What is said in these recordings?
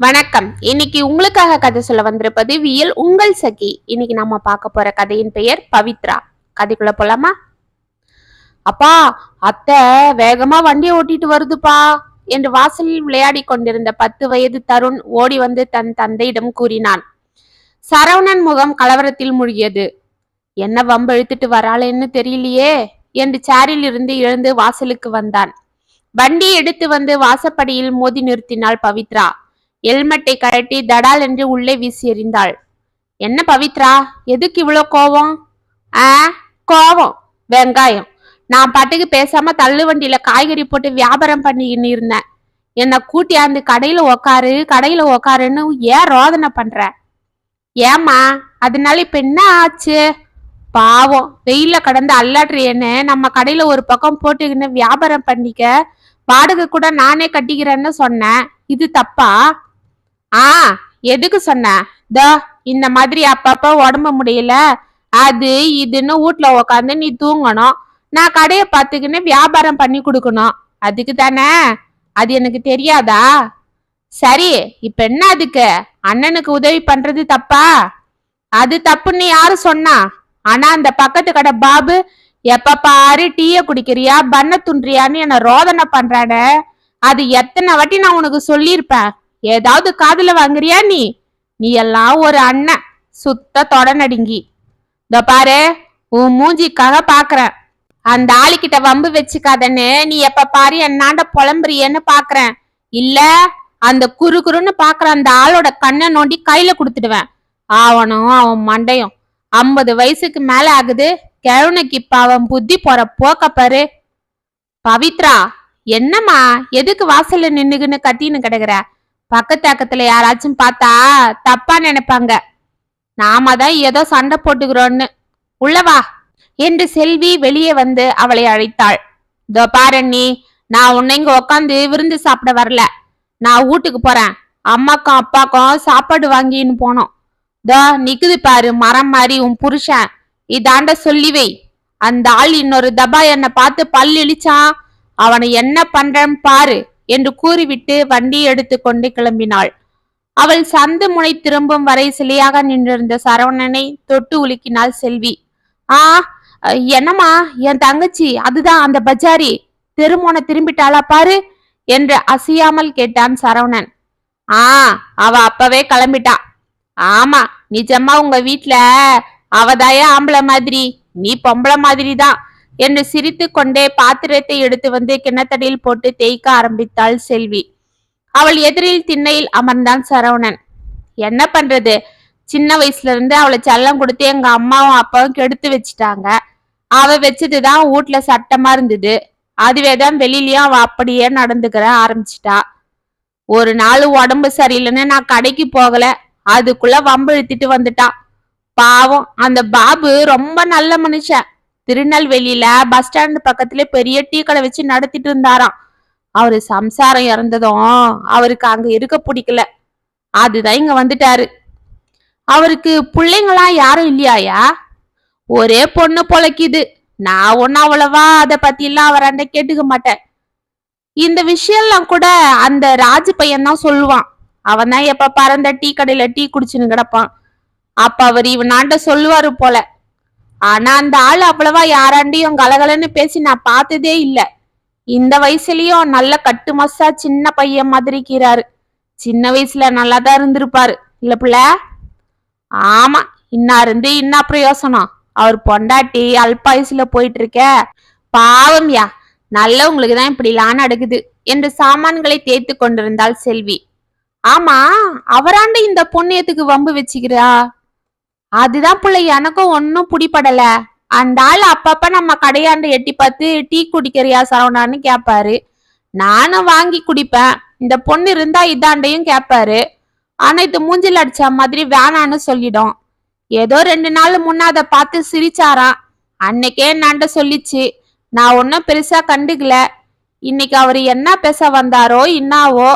வணக்கம். இன்னைக்கு உங்களுக்காக கதை சொல்ல வந்திருப்பது வியல் உங்கள் சகி. இன்னைக்கு நம்ம பார்க்க போற கதையின் பெயர் பவித்ரா. கதைக்குள்ள போலாமா? அப்பா அத்தை வேகமா வண்டியை ஓட்டிட்டு வருதுப்பா என்று வாசலில் விளையாடி கொண்டிருந்த பத்து வயது தருண் ஓடி வந்து தன் தந்தையிடம் கூறினான். சரவணன் முகம் கலவரத்தில் மூழ்கியது. என்ன வம்பு இழுத்துட்டு வராளேன்னு தெரியலையே என்று சேரில் இருந்து எழுந்து வாசலுக்கு வந்தான். வண்டி எடுத்து வந்து வாசப்படியில் மோதி நிறுத்தினாள் பவித்ரா. ஹெல்மெட்டை கழட்டி தடால் என்று உள்ளே வீசி எறிந்தாள். என்ன பவித்ரா? எதுக்கு இவ்வளோ கோவம்? ஆ கோவம் வெங்காயம். நான் பாட்டுக்கு பேசாம தள்ளு வண்டியில காய்கறி போட்டு வியாபாரம் பண்ணிக்கின்னு இருந்தேன். என்னை கூட்டியாந்து கடையில உக்காரு கடையில உக்காருன்னு ஏன் ரோதனை பண்ற? ஏம்மா அதனால இப்ப என்ன ஆச்சு? பாவம் வெயில கடந்து அல்லாடுறியேன்னு நம்ம கடையில ஒரு பக்கம் போட்டுக்கின்னு வியாபாரம் பண்ணிக்க வாடகை கூட நானே கட்டிக்கிறேன்னு சொன்னேன். இது தப்பா? ஆ எதுக்கு சொன்ன? தோ இந்த மாதிரி அப்பப்ப உடம்பு முடியல. அது இதுன்னு வீட்ல உக்காந்து நீ தூங்கணும். நான் கடையை பார்த்துக்கின்னு வியாபாரம் பண்ணி கொடுக்கணும். அதுக்கு தானே? அது எனக்கு தெரியாதா? சரி இப்ப என்ன அதுக்கு? அண்ணனுக்கு உதவி பண்றது தப்பா? அது தப்புன்னு யாரு சொன்னா? ஆனா அந்த பக்கத்து கடை பாபு எப்ப பாரு டீய குடிக்கிறியா பண்ண துன்றியான்னு என்ன ரோதனை பண்றானே. அது எத்தனை வாட்டி நான் உனக்கு சொல்லியிருப்பேன். ஏதாவது காதுல வாங்குறியா நீ? நீ எல்லாம் ஒரு அண்ணன். சுத்த தொடனடுங்கி இந்த பாரு உன் மூஞ்சிக்காக பாக்குறேன். அந்த ஆளுக்கிட்ட வம்பு வச்சுக்காதன்னு நீ எப்ப பாரு என்னாண்ட புலம்புறியன்னு பாக்குறேன். இல்ல அந்த குறு குறுன்னு பாக்குற அந்த ஆளோட கண்ணை நோண்டி கையில கொடுத்துடுவேன். ஆவணும் அவன் மண்டையும். ஐம்பது வயசுக்கு மேல ஆகுது. கிழவனுக்கு இப்ப அவன் புத்தி போற போக்க பாரு. பவித்ரா என்னம்மா எதுக்கு வாசல்ல நின்னுக்குன்னு கத்தின்னு கிடக்குற? பக்கத்தாக்கத்துல யாராச்சும் பார்த்தா தப்பா நினைப்பாங்க. நாம தான் ஏதோ சண்டை போட்டுக்கிறோன்னு. உள்ளவா என்று செல்வி வெளியே வந்து அவளை அழைத்தாள். இதோ பாரண்ணி நான் உன்னை இங்க உக்காந்து விருந்து சாப்பிட வரல. நான் வீட்டுக்கு போறேன். அம்மாக்கும் அப்பாக்கும் சாப்பாடு வாங்கின்னு போனோம். இதோ நிக்குது பாரு மரம் மாதிரி உன் புருஷன். இதாண்ட சொல்லி வை. அந்த ஆள் இன்னொரு தபா என்னை பார்த்து பல் இழிச்சான். அவனை என்ன பண்றேன்னு பாரு. என்று கூறிவிட்டு வண்டி எடுத்துக்கொண்டு கிளம்பினாள். அவள் சந்து முனை திரும்பும் வரை சிலையாக நின்றிருந்த சரவணனை தொட்டு உலுக்கினாள் செல்வி. ஆ என்னம்மா என் தங்கச்சி அதுதான் அந்த பஜாரி. தெருமோன திரும்பிட்டாளா பாரு என்று அசையாமல் கேட்டான் சரவணன். ஆ அவ அப்பவே கிளம்பிட்டா. ஆமா நிஜமா உங்க வீட்ல அவதாய ஆம்பளை மாதிரி நீ பொம்பளை மாதிரி தான் என்று சிரித்து கொண்டே பாத்திரத்தை எடுத்து வந்து கிணத்தடியில் போட்டு தேய்க்க ஆரம்பித்தாள் செல்வி. அவள் எதிரில் திண்ணையில் அமர்ந்தான் சரவணன். என்ன பண்றது? சின்ன வயசுல இருந்து அவளை செல்லம் கொடுத்து எங்க அம்மாவும் அப்பாவும் கெடுத்து வச்சுட்டாங்க. அவ வச்சதுதான் வீட்ல சட்டமா இருந்தது. அதுவேதான் வெளியிலயும் அவ அப்படியே நடந்துக்கிற ஆரம்பிச்சிட்டா. ஒரு நாள் உடம்பு சரியில்லைன்னு நான் கடைக்கு போகல. அதுக்குள்ள வம்பு இழுத்துட்டு வந்துட்டா. பாவம் அந்த பாபு ரொம்ப நல்ல மனுஷன். திருநெல்வேலியில பஸ் ஸ்டாண்ட் பக்கத்துல பெரிய டீ கடை வச்சு நடத்திட்டு இருந்தாராம். அவரு சம்சாரம் இறந்ததும் அவருக்கு அங்க இருக்க பிடிக்கல. அதுதான் இங்க வந்துட்டாரு. அவருக்கு பிள்ளைங்களாம் யாரும் இல்லையாயா ஒரே பொண்ணு பொழைக்குது. நான் ஒன்னும் அவ்வளவா அதை பத்தி எல்லாம் அவராண்ட கேட்டுக்க மாட்டேன். இந்த விஷயம்லாம் கூட அந்த ராஜு பையன் தான் சொல்லுவான். அவன் தான் எப்ப பறந்த டீ கடையில டீ குடிச்சுன்னு கிடப்பான். அப்ப அவர் இவனாண்ட சொல்லுவாரு போல. ஆனா அந்த ஆள் அவ்வளவா யாராண்டையும் கலகலன்னு பேசி நான் பார்த்ததே இல்ல. இந்த வயசுலயும் நல்ல கட்டு மசா சின்ன பையன் மாதிரி இருக்கிறாரு. சின்ன வயசுல நல்லா தான் இருந்திருப்பாரு. இல்ல பிள்ள? ஆமா இன்னா இருந்து இன்னா பிரயோசனம். அவர் பொண்டாட்டி அல்பாயுசுல போயிட்டு இருக்க பாவம்யா நல்லவங்களுக்கு தான் இப்படிலாம் நடக்குது என்று சாமான்களை தேய்த்து கொண்டிருந்தாள் செல்வி. ஆமா அவராண்டு இந்த பொண்ணியத்துக்கு வம்பு வச்சுக்கிறா? அதுதான் பிள்ளை எனக்கும் ஒன்னும் பிடிபடல. அந்த ஆள் அப்பப்ப நம்ம கடையாண்டு எட்டி பார்த்து டீ குடிக்கிறியா சரவணான்னு கேட்பாரு நானும் வாங்கி குடிப்பேன். இந்த பொண்ணு இருந்தா இதாண்டையும் கேட்பாரு ஆனா இது மூஞ்சில் அடிச்ச மாதிரி வேணான்னு சொல்லிடும். ஏதோ ரெண்டு நாள் முன்ன அதை பார்த்து சிரிச்சாராம். அன்னைக்கே என்னாண்ட சொல்லிச்சு. நான் ஒன்னும் பெருசா கண்டுக்கல. இன்னைக்கு அவர் என்ன பேச வந்தாரோ இன்னாவோ.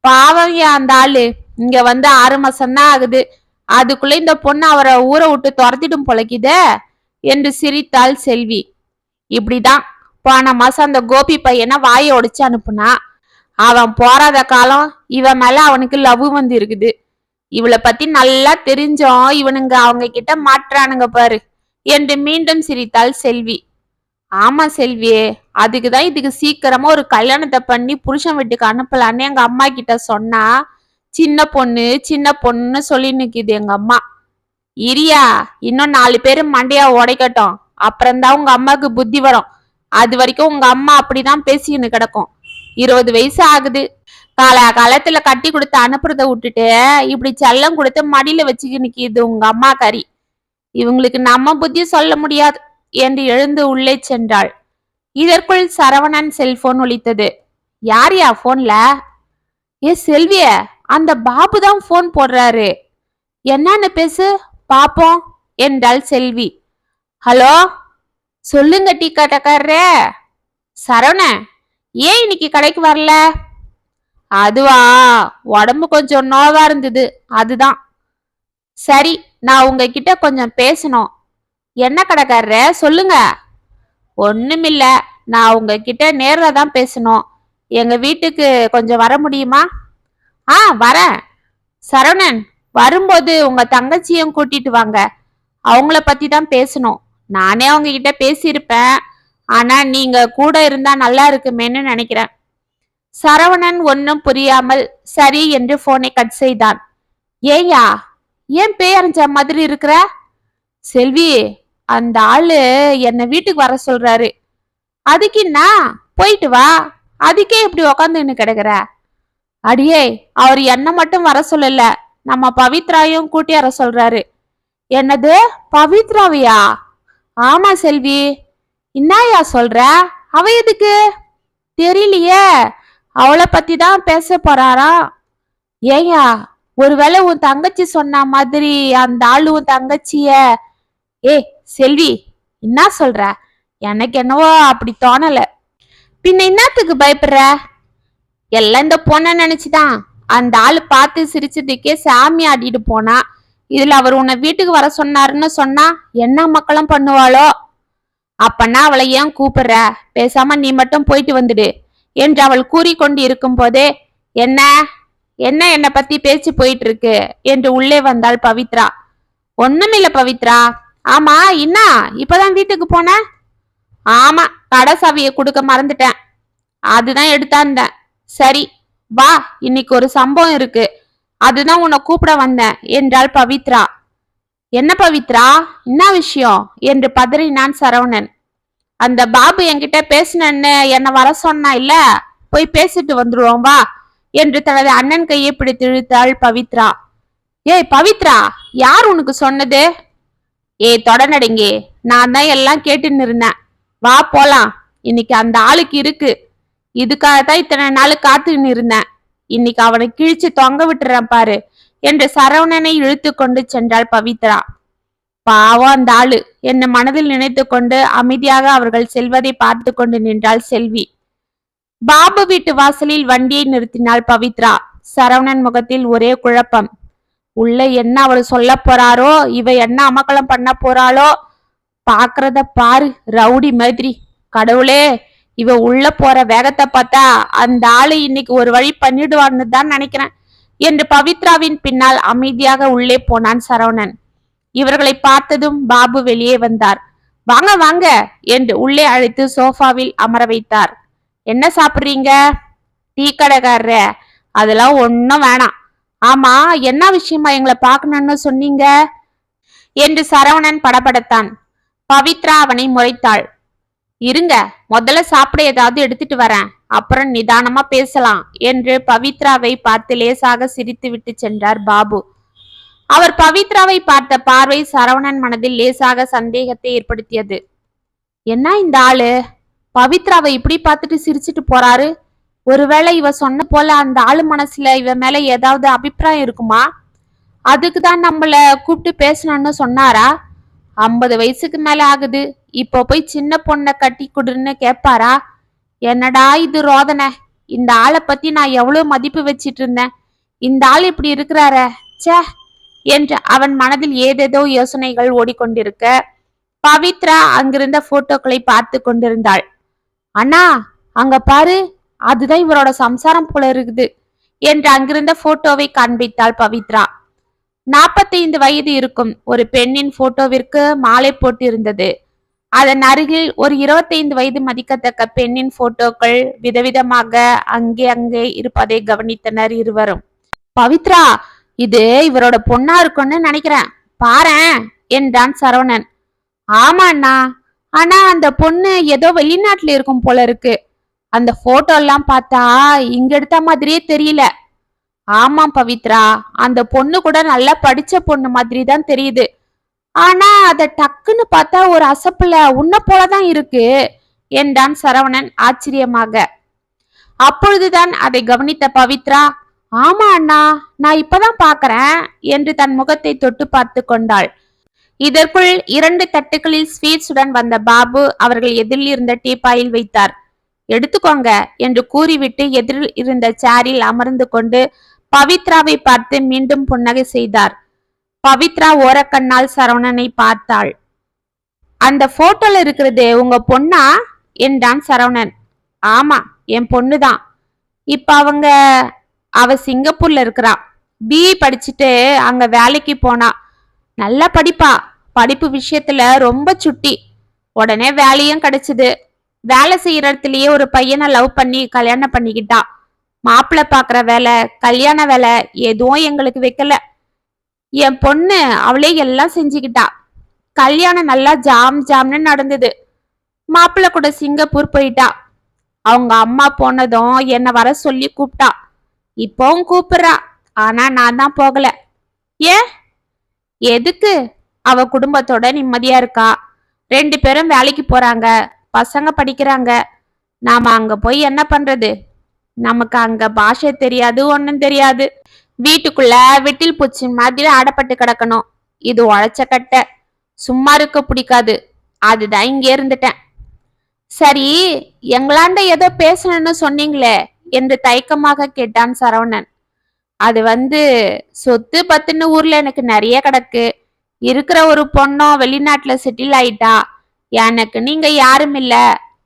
பாவம் அந்த ஆளு. இங்க வந்து ஆறு மாசம்தான் ஆகுது. அதுக்குள்ள இந்த பொண்ணு அவரை ஊரை விட்டு துரத்திடும் பொழைக்குத என்று சிரித்தாள் செல்வி. இப்படிதான் போன மாசம் அந்த கோபி பையனை வாயை உடைச்சு அனுப்புனா அவன் போறாத காலம் இவன் மேல அவனுக்கு லவ் வந்து இருக்குது இவளை பத்தி நல்லா தெரிஞ்சோம் இவனுங்க அவங்க கிட்ட மாட்டுறானுங்க பாரு என்று மீண்டும் சிரித்தாள் செல்வி. ஆமா செல்வியே அதுக்குதான் இதுக்கு சீக்கிரமா ஒரு கல்யாணத்தை பண்ணி புருஷன் வீட்டுக்கு அனுப்பலான்னு எங்க அம்மா கிட்ட சொன்னா சின்ன பொண்ணு சின்ன பொண்ணுன்னு சொல்லி நிக்குது எங்க அம்மா. இரியா இன்னும் நாலு பேர் மண்டையா உடைக்கட்டும். அப்புறம்தான் உங்க அம்மாவுக்கு புத்தி வரும். அது வரைக்கும் உங்க அம்மா அப்படிதான் பேசிக்கின்னு கிடக்கும். இருபது வயசு ஆகுது. கால காலத்துல கட்டி கொடுத்து அனுப்புறத விட்டுட்டு இப்படி செல்லம் கொடுத்து மடியில வச்சுக்க நிக்கிது உங்க அம்மா கறி. இவங்களுக்கு நம்ம புத்தி சொல்ல முடியாது என்று எழுந்து உள்ளே சென்றாள். இதற்குள் சரவணன் செல்போன் ஒலித்தது. யார் யா போன்ல ஏ செல்விய அந்த பாபு தான் போன் போடுறாரு. என்னன்னு பேசு? பாப்போம் என்றாள் செல்வி. ஹலோ? சொல்லுங்க டீ கடைக்காரரே. சரவண ஏன் இன்னைக்கு கடைக்கு வரல? அதுவா? உடம்பு கொஞ்சம் நோவா இருந்தது அதுதான். சரி நான் உங்ககிட்ட கொஞ்சம் பேசணும். என்ன கடைக்காரர சொல்லுங்க. ஒண்ணுமில்ல நான் உங்ககிட்ட நேர்ல தான் பேசணும். எங்க வீட்டுக்கு கொஞ்சம் வர முடியுமா? ஆ வரேன் சரவணன் வரும்போது உங்க தங்கச்சியும் கூட்டிட்டு வாங்க. அவங்கள பத்தி தான் பேசணும். நானே அவங்க கிட்ட பேசியிருப்பேன். ஆனா நீங்க கூட இருந்தா நல்லா இருக்குமேன்னு நினைக்கிறேன். சரவணன் ஒன்னும் புரியாமல் சரி என்று போனை கட் செய்தான். ஏயா ஏன் பேயறிஞ்ச மாதிரி இருக்கிற? செல்வி அந்த ஆளு என்ன வீட்டுக்கு வர சொல்றாரு. அதுக்கு என்ன? போயிட்டு வா. அதுக்கே இப்படி உக்காந்துன்னு கிடக்குற. அடியே அவர் என்ன மட்டும் வர சொல்லல. நம்ம பவித்ராயும் கூட்டி வர சொல்றாரு. என்னது பவித்ராவியா? ஆமா செல்வி. இன்னாயா சொல்ற? அவ எதுக்கு? தெரியலையே. அவளை பத்தி தான் பேச போறாராம் ஏயா ஒருவேளை உன் தங்கச்சி சொன்ன மாதிரி அந்த ஆளு உன் தங்கச்சிய? ஏ செல்வி என்ன சொல்ற? எனக்கு என்னவோ அப்படி தோணல. பின்ன என்னத்துக்கு பயப்படுற? எல்லாம் இந்த பொண்ணை நினைச்சுதான். அந்த ஆள் பார்த்து சிரிச்சதுக்கே சாமி ஆடிட்டு போனா. இதுல அவர் உன்னை வீட்டுக்கு வர சொன்னாருன்னு சொன்னா என்ன மக்களும் பண்ணுவாளோ? அப்பன்னா அவளை ஏன் கூப்பிடுற? பேசாம நீ மட்டும் போயிட்டு வந்துடு என்று அவள் கூறிக்கொண்டு இருக்கும் போதே என்ன? என்ன என்னை பத்தி பேச்சு போயிட்டு இருக்கு என்று உள்ளே வந்தாள் பவித்ரா. ஒண்ணுமில்ல பவித்ரா. ஆமா என்ன இப்பதான் வீட்டுக்கு போன? ஆமா கடை சாவியை கொடுக்க மறந்துட்டேன். அதுதான் எடுத்தாந்தேன் சரி வா இன்னைக்கு ஒரு சம்பவம் இருக்கு. அதுதான் உன்னை கூப்பிட வந்தேன் என்றாள் பவித்ரா. என்ன பவித்ரா? என்ன விஷயம்? என்று பதறினான் சரவணன். அந்த பாபு என்கிட்ட பேசினன்னு என்ன வர சொன்னா இல்ல? போய் பேசிட்டு வந்துருவோம் வா என்று தனது அண்ணன் கையை பிடித்து இழுத்தாள் பவித்ரா. ஏய் பவித்ரா யார் உனக்கு சொன்னது? ஏய் தொடநடுங்கி நான் தான் எல்லாம் கேட்டுன்னு இருந்தேன். வா போலாம். இன்னைக்கு அந்த ஆளுக்கு இருக்கு. இதுக்காக தான் இத்தனை நாள் காத்துக்கின்னு இருந்தேன் இன்னைக்கு அவனை கிழிச்சு தொங்க விட்டுறேன் பாரு என்று சரவணனை இழுத்து கொண்டு சென்றாள் பவித்ரா. பாவம் அந்த ஆளு. என்ன மனதில் நினைத்து கொண்டு அமைதியாக அவர்கள் செல்வதை பார்த்து கொண்டு நின்றாள் செல்வி. பாபு வீட்டு வாசலில் வண்டியை நிறுத்தினாள் பவித்ரா. சரவணன் முகத்தில் ஒரே குழப்பம். உள்ள என்ன அவள் சொல்ல போறாரோ இவ என்ன அமக்கலம் பண்ண போறாளோ பாக்குறத பாரு ரவுடி மாதிரி. கடவுளே இவ உள்ள போற வேகத்தை பார்த்தா அந்த ஆளு இன்னைக்கு ஒரு வழி பண்ணிடுவான்னு தான் நினைக்கிறேன் என்று பவித்ராவின் பின்னால் அமைதியாக உள்ளே போனான் சரவணன். இவர்களை பார்த்ததும் பாபு வெளியே வந்தார். வாங்க வாங்க என்று உள்ளே அழைத்து சோஃபாவில் அமர வைத்தார். என்ன சாப்பிடுறீங்க? டீ கடைக்காரர அதெல்லாம் ஒன்றும் வேணாம். ஆமா என்ன விஷயமா எங்களை பார்க்கணும்னு சொன்னீங்க? என்று சரவணன் படபடத்தான். பவித்ரா அவனை முறைத்தாள். இருங்க முதல்ல சாப்பிட ஏதாவது எடுத்துட்டு வரேன். அப்புறம் நிதானமா பேசலாம் என்று பவித்ராவை பார்த்து லேசாக சிரித்துவிட்டு சென்றார் பாபு. அவர் பவித்ராவை பார்த்த பார்வை சரவணன் மனதில் லேசாக சந்தேகத்தை ஏற்படுத்தியது. என்ன இந்த ஆளு? பவித்ராவை இப்படி பார்த்துட்டு சிரிச்சிட்டு போறாரு? ஒருவேளை இவ சொன்ன போல அந்த ஆளு மனசுல இவ மேல ஏதாவது அபிப்பிராயம் இருக்குமா? அதுக்கு தான் நம்மள கூப்பிட்டு பேசணும்னு சொன்னாரா? ஐம்பது வயசுக்கு மேல ஆகுது. இப்போ போய் சின்ன பொண்ணை கட்டி கொடுன்னு கேட்பாரா என்னடா இது ரோதனை? இந்த ஆளை பத்தி நான் எவ்வளவு மதிப்பு வச்சிட்டு இருந்தேன். இந்த ஆள் இப்படி இருக்கிறாரே. ச்சே! என்று அவன் மனதில் ஏதேதோ யோசனைகள் ஓடிக்கொண்டிருக்க பவித்ரா அங்கிருந்த போட்டோக்களை பார்த்து கொண்டிருந்தாள். அண்ணா அங்க பாரு. அதுதான் இவரோட சம்சாரம் போல இருக்குது என்று அங்கிருந்த போட்டோவை காண்பித்தாள் பவித்ரா. நாற்பத்தைந்து வயது இருக்கும் ஒரு பெண்ணின் போட்டோவிற்கு மாலை போட்டு இருந்தது அதன் அருகில் ஒரு இருபத்தைந்து வயது மதிக்கத்தக்க பெண்ணின் போட்டோக்கள் விதவிதமாக அங்கே அங்கே இருப்பதை கவனித்தனர் இருவரும். பவித்ரா இது இவரோட பொண்ணா இருக்கும்னு நினைக்கிறேன். பாரேன் என்றான் சரவணன். ஆமா அண்ணா. ஆனா அந்த பொண்ணு ஏதோ வெளிநாட்டுல இருக்கும் போல இருக்கு. அந்த போட்டோ எல்லாம் பார்த்தா இங்க எடுத்த மாதிரியே தெரியல. ஆமாம் பவித்ரா. அந்த பொண்ணு கூட நல்லா படிச்ச பொண்ணு மாதிரி தான் தெரியுது. ஆனா அத டக்குன்னு பார்த்தா ஒரு அசப்புல உன்ன போலதான் இருக்கு என்றான் சரவணன் ஆச்சரியமாக. அப்பொழுதுதான் அதை கவனித்த பவித்ரா ஆமா அண்ணா நான் இப்பதான் பாக்குறேன் என்று தன் முகத்தை தொட்டு பார்த்து கொண்டாள். இதற்குள் இரண்டு தட்டுகளில் ஸ்வீட்ஸுடன் வந்த பாபு அவர்கள் எதிரில் இருந்த டீப்பாயில் வைத்தார். எடுத்துக்கோங்க என்று கூறிவிட்டு எதிரில் இருந்த சேரில் அமர்ந்து கொண்டு பவித்ராவை பார்த்து மீண்டும் புன்னகை செய்தார். பவித்ரா ஓரக்கண்ணால் சரவணனை பார்த்தாள். அந்த போட்டோல இருக்கிறது உங்க பொண்ணா? என்றான் சரவணன். ஆமா என் பொண்ணுதான். இப்ப அவங்க அவ சிங்கப்பூர்ல இருக்கிறா. பிஇ படிச்சுட்டு அங்க வேலைக்கு போனா. நல்லா படிப்பா. படிப்பு விஷயத்துல ரொம்ப சுட்டி. உடனே வேலையும் கிடைச்சது. வேலை செய்யற இடத்துலயே ஒரு பையனை லவ் பண்ணி கல்யாணம் பண்ணிக்கிட்டா. மாப்பிள்ள பாக்குற வேலை கல்யாண வேலை எதுவும் எங்களுக்கு வைக்கல. என் பொண்ணு அவளே எல்லாம் செஞ்சுக்கிட்டா. கல்யாணம் நல்லா ஜாம் ஜாம்னு நடந்தது. மாப்பிள்ளை கூட சிங்கப்பூர் போயிட்டா. அவங்க அம்மா போனதும் என்னை வர சொல்லி கூப்பிட்டா. இப்போவும் கூப்பிடுறா. ஆனா நான் தான் போகல. ஏன் எதுக்கு? அவ குடும்பத்தோட நிம்மதியா இருக்கா? ரெண்டு பேரும் வேலைக்கு போறாங்க. பசங்க படிக்கிறாங்க. நாம அங்க போய் என்ன பண்றது? நமக்கு அங்க பாஷை தெரியாது ஒன்றும் தெரியாது. வீட்டுக்குள்ள விட்டில் பூச்சி மாதிரி அடப்பட்டு கிடக்கணும். இது உழைச்ச கட்டை. சும்மா இருக்க பிடிக்காது. அதுதான் இங்கே இருந்துட்டேன். சரி எங்களாண்ட ஏதோ பேசணும்னு சொன்னீங்களே என்று தயக்கமாக கேட்டான் சரவணன். அது வந்து சொத்து பத்துன்னு ஊர்ல எனக்கு நிறைய கிடக்கு. இருக்கிற ஒரு பொண்ணும் வெளிநாட்டுல செட்டில் ஆயிட்டா எனக்கு நீங்க யாரும் இல்ல.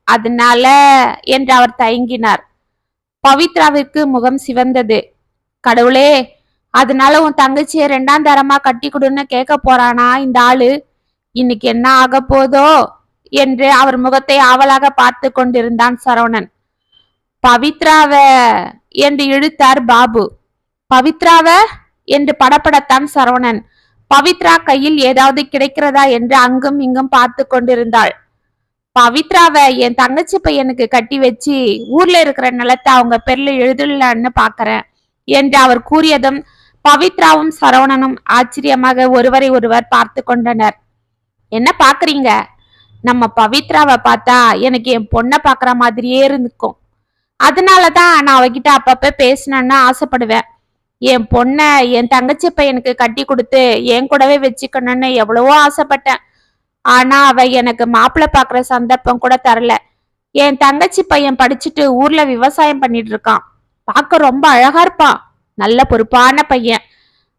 அதனால என்று அவர் தயங்கினார். பவித்ராவிற்கு முகம் சிவந்தது. கடவுளே அதனால உன் தங்கச்சிய ரெண்டாம் தரமா கட்டி கொடுன்னு கேட்க போறானா இந்த ஆளு? இன்னைக்கு என்ன ஆக போதோ என்று அவர் முகத்தை ஆவலாக பார்த்து கொண்டிருந்தான் சரவணன். பவித்ராவ என்று இழுத்தார் பாபு. பவித்ராவ என்று படப்படத்தான் சரவணன். பவித்ரா கையில் ஏதாவது கிடைக்கிறதா என்று அங்கும் இங்கும் பார்த்து கொண்டிருந்தாள். பவித்ராவ என் தங்கச்சி பையனுக்கு கட்டி வச்சு ஊர்ல இருக்கிற நிலத்தை அவங்க பேர்ல எழுதலான்னு பாக்குறேன். என்று அவர் கூறியதும் பவித்ராவும் சரவணனும் ஆச்சரியமாக ஒருவரை ஒருவர் பார்த்து கொண்டனர். என்ன பாக்குறீங்க நம்ம பவித்ராவை பார்த்தா எனக்கு என் பொண்ணை பாக்குற மாதிரியே இருந்துக்கும். அதனாலதான் நான் அவகிட்ட அப்பப்ப பேசணும்னு ஆசைப்படுவேன். என் பொண்ணை என் தங்கச்சி பையனுக்கு கட்டி கொடுத்து என் கூடவே வச்சுக்கணும்னு எவ்வளவோ ஆசைப்பட்டேன். ஆனா அவ எனக்கு மாப்பிள்ளை பாக்குற சந்தர்ப்பம் கூட தரல. என் தங்கச்சி பையன் படிச்சுட்டு ஊர்ல விவசாயம் பண்ணிட்டு இருக்கான். பார்க்க ரொம்ப அழகா இருப்பான் நல்ல பொறுப்பான பையன்.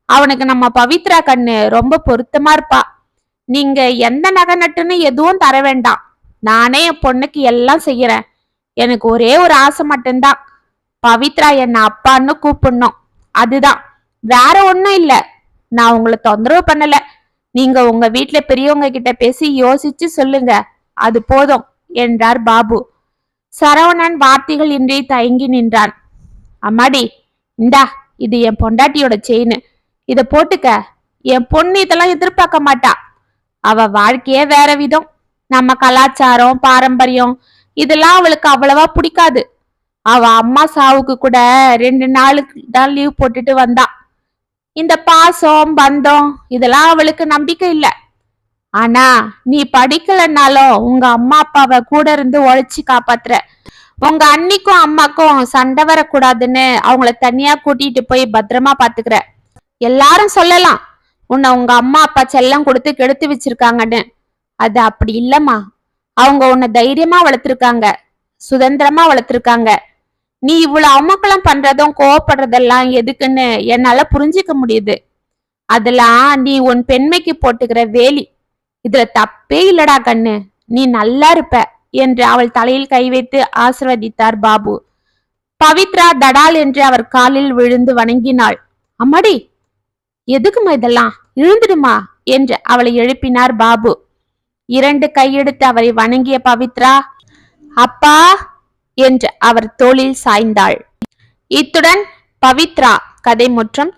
அவனுக்கு நம்ம பவித்ரா கண்ணு ரொம்ப பொருத்தமா இருப்பா. நீங்க எந்த நகை நட்டுன்னு எதுவும் தர வேண்டாம். நானே என் பொண்ணுக்கு எல்லாம் செய்யறேன். எனக்கு ஒரே ஒரு ஆசை மட்டும்தான். பவித்ரா என்ன அப்பான்னு கூப்பிடணும். அதுதான். வேற ஒன்றும் இல்லை. நான் உங்களை தொந்தரவு பண்ணல. நீங்க உங்க வீட்டுல பெரியவங்க கிட்ட பேசி யோசிச்சு சொல்லுங்க. அது போதும் என்றார் பாபு. சரவணன் வார்த்தைகள் இன்றி தயங்கி நின்றான். அம்மாடி இந்தா இது என் பொண்டாட்டியோட செயின் இத போட்டுக்க. என் பொண்ணு இதெல்லாம் எதிர்பார்க்க மாட்டா. அவ வாழ்க்கையே வேற விதம். நம்ம கலாச்சாரம் பாரம்பரியம் இதெல்லாம் அவளுக்கு அவ்வளவா பிடிக்காது. அவ அம்மா சாவுக்கு கூட ரெண்டு நாளுக்கு தான் லீவ் போட்டுட்டு வந்தா. இந்த பாசம் பந்தம் இதெல்லாம் அவளுக்கு நம்பிக்கை இல்ல. ஆனா நீ படிக்கலன்னாலும் உங்க அம்மா அப்பாவை கூட இருந்து உழைச்சி காப்பாத்துற. உங்க அண்ணிக்கும் அம்மாக்கும் சண்டை வரக்கூடாதுன்னு அவங்கள தனியா கூட்டிட்டு போய் பத்திரமா பாத்துக்கிற எல்லாரும் சொல்லலாம். உன்னை உங்க அம்மா அப்பா செல்லம் கொடுத்து கெடுத்து வச்சிருக்காங்கன்னு. அது அப்படி இல்லம்மா. அவங்க உன்னை தைரியமா வளர்த்துருக்காங்க. சுதந்திரமா வளர்த்துருக்காங்க. நீ இவ்வளவு அமக்கலம் பண்றதும் கோவப்படுறதெல்லாம் எதுக்குன்னு என்னால புரிஞ்சுக்க முடியுது. அதெல்லாம் நீ உன் பெண்மைக்கு போட்டுக்கிற வேலி. இதுல தப்பே இல்லடா கண்ணு. நீ நல்லா இருப்ப. என்று அவள் தலையில் கை வைத்து ஆசிர்வதித்தார் பாபு. பவித்ரா தடால் என்று அவர் காலில் விழுந்து வணங்கினாள். அம்மாடி எதுக்குமா இதெல்லாம்? எழுந்துடுமா என்று அவளை எழுப்பினார் பாபு. இரண்டு கையெடுத்து அவரை வணங்கிய பவித்ரா அப்பா என்று அவர் தோளில் சாய்ந்தாள். இத்துடன் பவித்ரா கதை முற்றம்